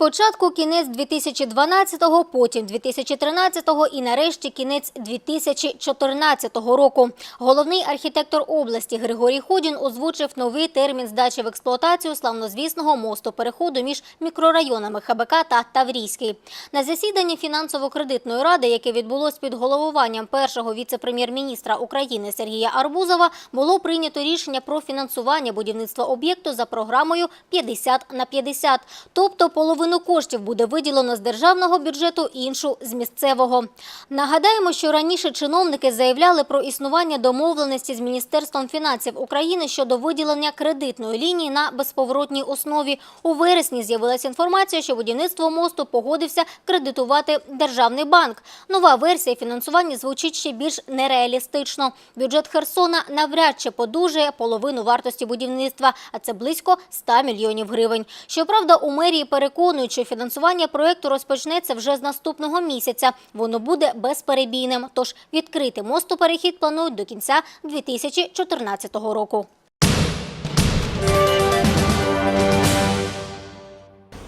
Спочатку кінець 2012-го, потім 2013-го і нарешті кінець 2014 року. Головний архітектор області Григорій Ходін озвучив новий термін здачі в експлуатацію славнозвісного мосту переходу між мікрорайонами ХБК та Таврійський. На засіданні фінансово-кредитної ради, яке відбулось під головуванням першого віце-прем'єр-міністра України Сергія Арбузова, було прийнято рішення про фінансування будівництва об'єкту за програмою 50 на 50. Тобто половину коштів буде виділено з державного бюджету, іншу з місцевого. Нагадаємо, що раніше чиновники заявляли про існування домовленості з Міністерством фінансів України щодо виділення кредитної лінії на безповоротній основі. У вересні з'явилася інформація, що будівництво мосту погодився кредитувати державний банк. Нова версія фінансування звучить ще більш нереалістично. Бюджет Херсона навряд чи подужає половину вартості будівництва, а це близько 100 мільйонів гривень. Щоправда, у мерії переконують, що фінансування проекту розпочнеться вже з наступного місяця. Воно буде безперебійним. Тож відкрити мосту перехід планують до кінця 2014 року.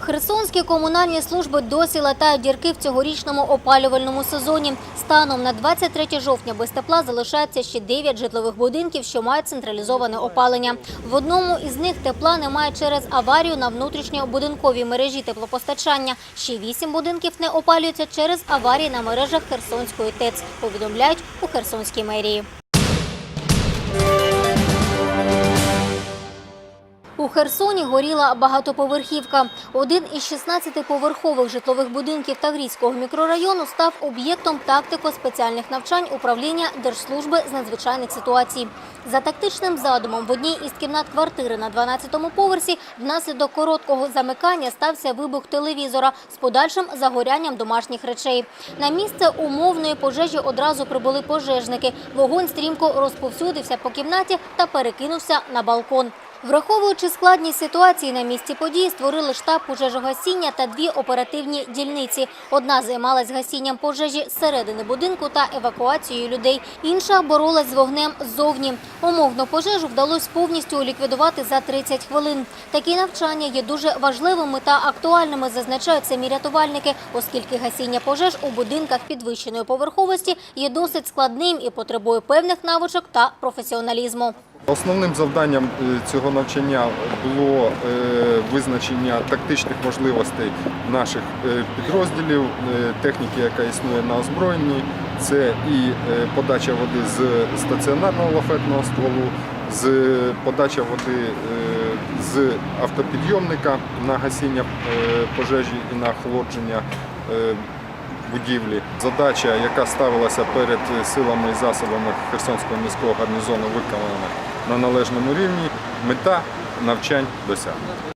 Херсонські комунальні служби досі латають дірки в цьогорічному опалювальному сезоні. Станом на 23 жовтня без тепла залишається ще 9 житлових будинків, що мають централізоване опалення. В одному із них тепла немає через аварію на внутрішньобудинковій мережі теплопостачання. Ще 8 будинків не опалюються через аварії на мережах Херсонської ТЕЦ, повідомляють у Херсонській мерії. У Херсоні горіла багатоповерхівка. Один із 16-поверхових житлових будинків Таврійського мікрорайону став об'єктом тактико-спеціальних навчань управління Держслужби з надзвичайних ситуацій. За тактичним задумом в одній із кімнат квартири на 12-му поверсі внаслідок короткого замикання стався вибух телевізора з подальшим загорянням домашніх речей. На місце умовної пожежі одразу прибули пожежники. Вогонь стрімко розповсюдився по кімнаті та перекинувся на балкон. Враховуючи складність ситуації на місці події, створили штаб пожежогасіння та дві оперативні дільниці. Одна займалась гасінням пожежі зсередини будинку та евакуацією людей. Інша боролась з вогнем ззовні. Умовну пожежу вдалося повністю ліквідувати за 30 хвилин. Такі навчання є дуже важливими та актуальними, зазначають самі рятувальники, оскільки гасіння пожеж у будинках підвищеної поверховості є досить складним і потребує певних навичок та професіоналізму. Основним завданням е, цього навчання було е, визначення тактичних можливостей наших е, підрозділів, техніки, яка існує на озброєнні. Це і подача води з стаціонарного лафетного стволу, з подача води з автопідйомника на гасіння пожежі і на охолодження будівлі. Задача, яка ставилася перед силами і засобами Херсонського міського гарнізону, виконана на належному рівні. Мета навчань досягнута.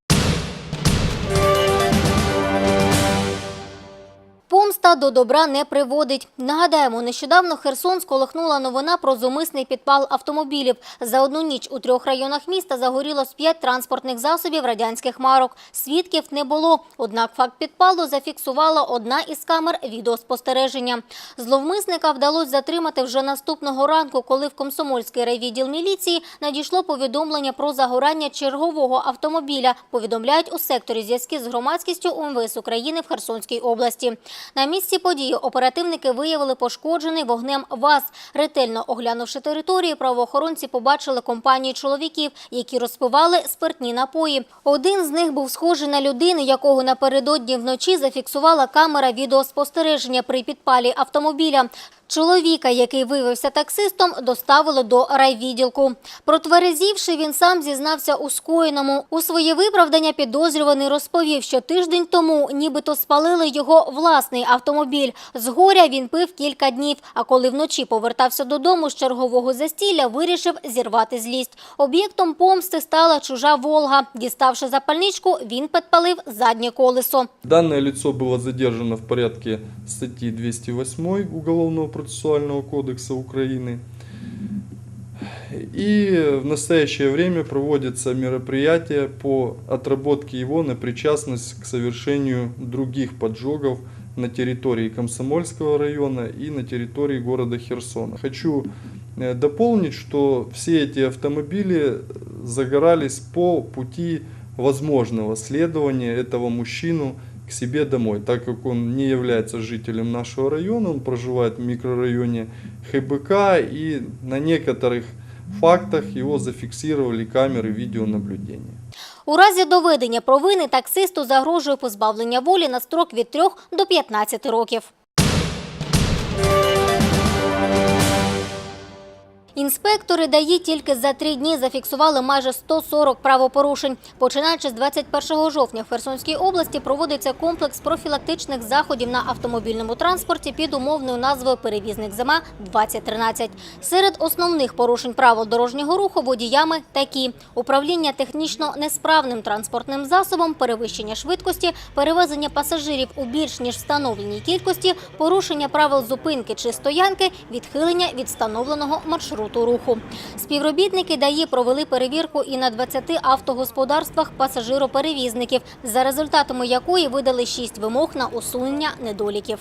Помста до добра не приводить. Нагадаємо, нещодавно Херсон сколихнула новина про зумисний підпал автомобілів. За одну ніч у трьох районах міста загорілось п'ять транспортних засобів радянських марок. Свідків не було. Однак факт підпалу зафіксувала одна із камер відеоспостереження. Зловмисника вдалося затримати вже наступного ранку, коли в Комсомольський райвідділ міліції надійшло повідомлення про загорання чергового автомобіля. Повідомляють у секторі зв'язки з громадськістю УМВС України в Херсонській області. На місці події оперативники виявили пошкоджений вогнем ВАЗ. Ретельно оглянувши територію, правоохоронці побачили компанію чоловіків, які розпивали спиртні напої. Один з них був схожий на людину, якого напередодні вночі зафіксувала камера відеоспостереження при підпалі автомобіля. Чоловіка, який виявився таксистом, доставили до райвідділку. Протверезівши, він сам зізнався у скоєному. У своє виправдання підозрюваний розповів, що тиждень тому нібито спалили його власний автомобіль. З горя він пив кілька днів, а коли вночі повертався додому з чергового застілля, вирішив зірвати злість. Об'єктом помсти стала чужа «Волга». Діставши запальничку, він підпалив заднє колесо. Данное лицо было задержано в порядке статьи 208 Уголовного процессуального кодекса Украины. И в настоящее время проводятся мероприятия по отработке его на причастность к совершению других поджогов на территории Комсомольского района и на территории города Херсона. Хочу э, дополнить, что все эти автомобили загорались по пути возможного следования этого мужчину к себе домой, так как он не является жителем нашего района, он проживает в микрорайоне ХБК и на некоторых фактах его зафиксировали камеры видеонаблюдения. У разі доведення провини таксисту загрожує позбавлення волі на строк від 3 до 15 років. Інспектори ДАІ тільки за три дні зафіксували майже 140 правопорушень. Починаючи з 21 жовтня в Херсонській області проводиться комплекс профілактичних заходів на автомобільному транспорті під умовною назвою «Перевізник зима 2013». Серед основних порушень правил дорожнього руху водіями такі – управління технічно несправним транспортним засобом, перевищення швидкості, перевезення пасажирів у більш ніж встановленій кількості, порушення правил зупинки чи стоянки, відхилення від встановленого маршруту руху. Співробітники ДАІ провели перевірку і на 20 автогосподарствах пасажироперевізників, за результатами якої видали шість вимог на усунення недоліків.